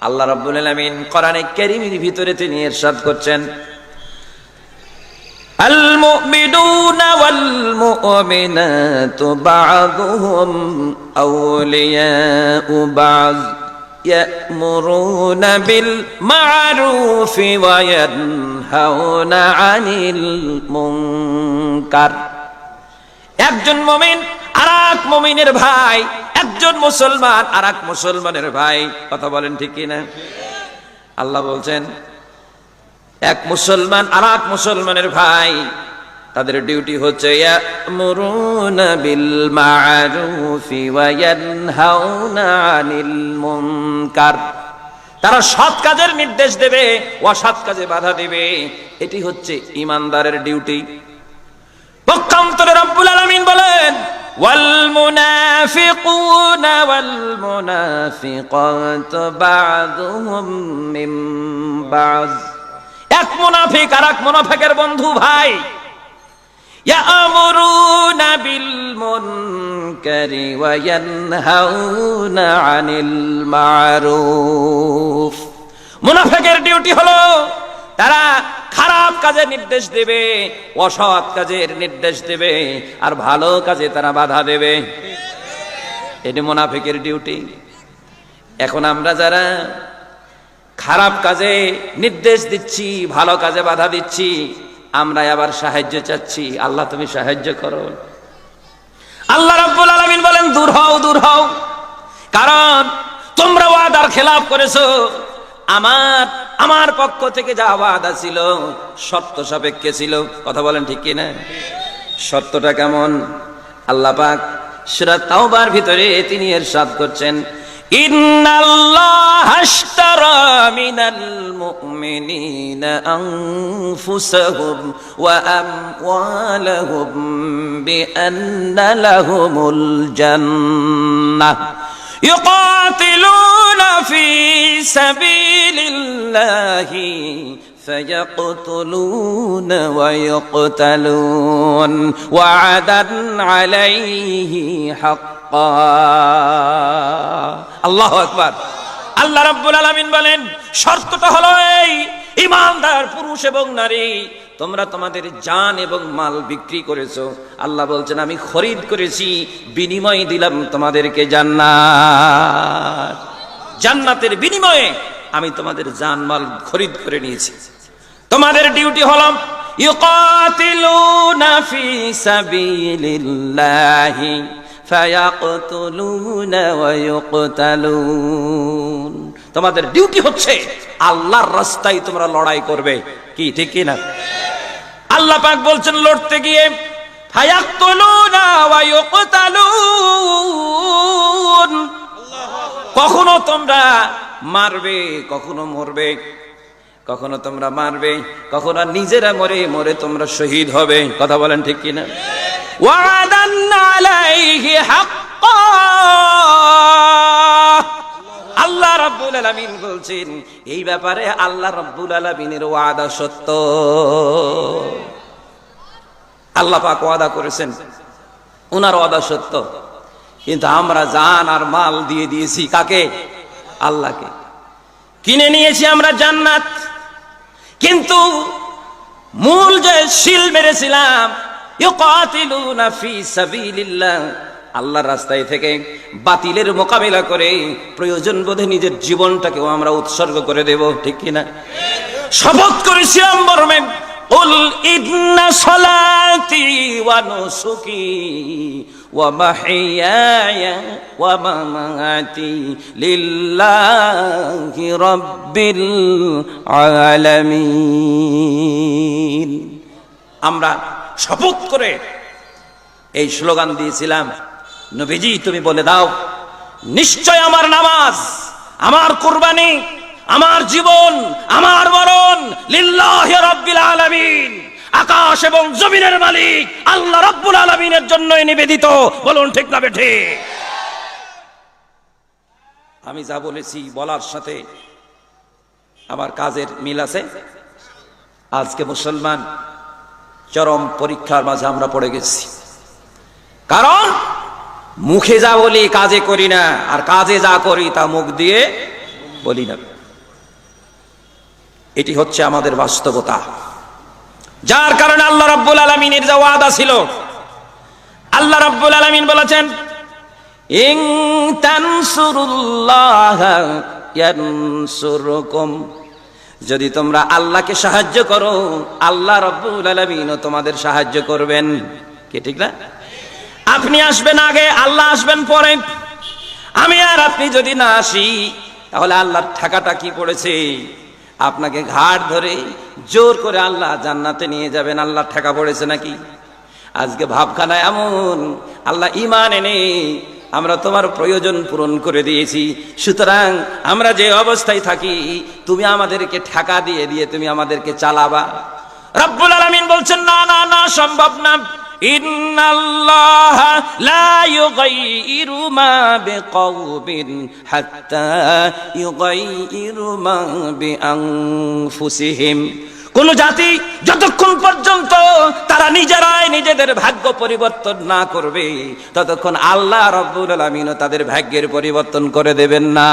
আল্লাহ রাব্বুল আলামিন কোরআনে কারীমের ভিতরে তিনি ইরশাদ করছেন المؤمنون والمؤمنات بعضهم أولياء بعض يأمرون بالمعروف وينهون عن المنكر একজন মমিন আর এক মমিনের ভাই একজন মুসলমান আর এক মুসলমানের ভাই। কথা বলেন ঠিক কিনা? আল্লাহ বলছেন, এক মুসলমান আর এক মুসলমানের ভাই, তাদের ডিউটি হচ্ছে বিল তারা সৎ কাজের নির্দেশ দেবে, অসৎ কাজে বাধা দেবে। এটি হচ্ছে ইমানদারের ডিউটি পক্ষান্তরে রব্বুল আলামিন বলেন والمنافقون والمنافقات بعضهم من بعض এক মুনাফিক আর এক মুনাফিকের বন্ধু ভাই يأمرون بالمنكر وينهون عن المعروف মুনাফিকের ডিউটি হলো তারা খারাপ কাজের নির্দেশ দেবে, অসৎ কাজের নির্দেশ দেবে, আর ভালো কাজে তারা বাধা দেবে। এটি মুনাফিকের ডিউটি এখন আমরা যারা খারাপ কাজে নির্দেশ দিচ্ছি, ভালো কাজে বাধা দিচ্ছি আমরা আবার সাহায্য চাচ্ছি। আল্লাহ, তুমি সাহায্য করো। আল্লাহ রাব্বুল আলামিন বলেন, দূর হও দূর হও। কারণ তোমরা ওয়াদার খেলাপ করেছ। আমার আমার পক্ষ থেকে যা ওয়াদা ছিল, শর্ত সাপেক্ষে ছিল। কথা বলেন ঠিক কি না শর্তটা কেমন? আল্লাহ পাক সূরা তাওবার ভিতরে তিনি এরশাদ করছেন, ইন্নাল্লাহ আশতারা মিনাল মুমিনিনা আনফুসাহুম ওয়া আমওয়ালাহুম বিআন্না লাহুমুল জান্নাহ। يقاتلون في سبيل الله فيقتلون ويقتلون وعدا عليه حقا الله أكبر আল্লাহ রাব্বুল আলামিন বলেন শর্তটা হলো এই ইমানদার পুরুষ এবং নারী তোমরা তোমাদের জান এবং মাল বিক্রি করেছ। আল্লাহ বলছেন, আমি খরিদ করেছি, বিনিময় দিলাম তোমাদেরকে জান্নাত। জান্নাতের বিনিময়ে আমি তোমাদের জান, মাল খরিদ করে নিয়েছি। তোমাদের ডিউটি হলাম তোমাদের ডিউটি হচ্ছে, আল্লাহর রাস্তায় তোমরা লড়াই করবে। কি, ঠিক কি না আল্লাহ পাক বলছেন, লড়তে গিয়ে কখনো তোমরা মারবে, কখনো মরবে, কখনো তোমরা মারবে, কখনো নিজেরা মরে মরে তোমরা শহীদ হবে। কথা বলেন ঠিক কিনা? হাক্কা। আল্লাহ রাব্বুল আলামিন বলছেন, এই ব্যাপারে আল্লাহ রাব্বুল আলামিনের ওয়াদা সত্য। আল্লাহ পাক ওয়াদা করেছেন ওনার ওয়াদা সত্য। কিন্তু আমরা জান আর মাল দিয়ে দিয়েছি কাকে? আল্লাহকে। কিনে নিয়েছি আমরা জান্নাত, কিন্তু মূল যে শিল মেরেছিলাম, ইউকাতিলুনা ফি সাবিলিল্লাহ আল্লাহর রাস্তায় থেকে বাতিলের মোকাবেলা করে প্রয়োজন বোধে নিজের জীবনটাকেও আমরা উৎসর্গ করে দেব ঠিক কিনা শপথ করেছিলাম মর্মে قل إن صلاتي ونسكي ومحياي ومماتي لله رب العالمين আমরা শপথ করে এই স্লোগান দিয়েছিলাম নবীজি, তুমি বলে দাও, নিশ্চয় আমার নামাজ, আমার কুরবানি, আমার জীবন, আমার মরণ লিল্লাহি রাব্বিল আলামিন। আকাশ এবং জমিনের মালিক আল্লাহ রাব্বুল আলামিনের জন্যই নিবেদিত। বলুন ঠিক না বেঠে? আমি যা বলেছি বলার সাথে আমার কাজের মিল আছে। আজকে মুসলমান চরম পরীক্ষার মাঝে আমরা পড়ে গেছি। কারণ মুখে যা বলি, কাজে করি না। আর কাজে যা করি, তা মুখ দিয়ে বলি না। এটি হচ্ছে আমাদের বাস্তবতা। যার কারণে আল্লাহ রাব্বুল আলমিনের যা ওয়াদা ছিল, আল্লাহ রাব্বুল আলমিন বলেছেন, ইং তানসুরুল্লাহ ইয়ানসুরুকুম। যদি তোমরা আল্লাহকে সাহায্য করো, আল্লাহ রব্বুল আলমিনও তোমাদের সাহায্য করবেন। কি ঠিক না? আপনি আসবেন আগে, আল্লাহ আসবেন পরে। আমি আর আপনি যদি না আসি, তাহলে আল্লাহর ঠাকাটা কি পড়েছে? আপনাকে ঘাট ধরে জোর করে আল্লাহ জান্নাতে নিয়ে যাবেন, আল্লাহর ঠাকা পড়েছে নাকি? আজকে ভাবখানা এমন, আল্লাহ ইমান এনে আমরা তোমার প্রয়োজন পূরণ করে দিয়েছি। সুতরাং আমরা যে অবস্থায় থাকি, তুমি আমাদেরকে ঠাকা দিয়ে দিয়ে তুমি আমাদেরকে চালাবা। রব্বুল আলামিন বলছেন, না না না, সম্ভব না। কোন জাতি যতক্ষণ পর্যন্ত তারা নিজেরাই নিজেদের ভাগ্য পরিবর্তন না করবে, ততক্ষণ আল্লাহ রব্বুল আলমিনও তাদের ভাগ্যের পরিবর্তন করে দেবেন না।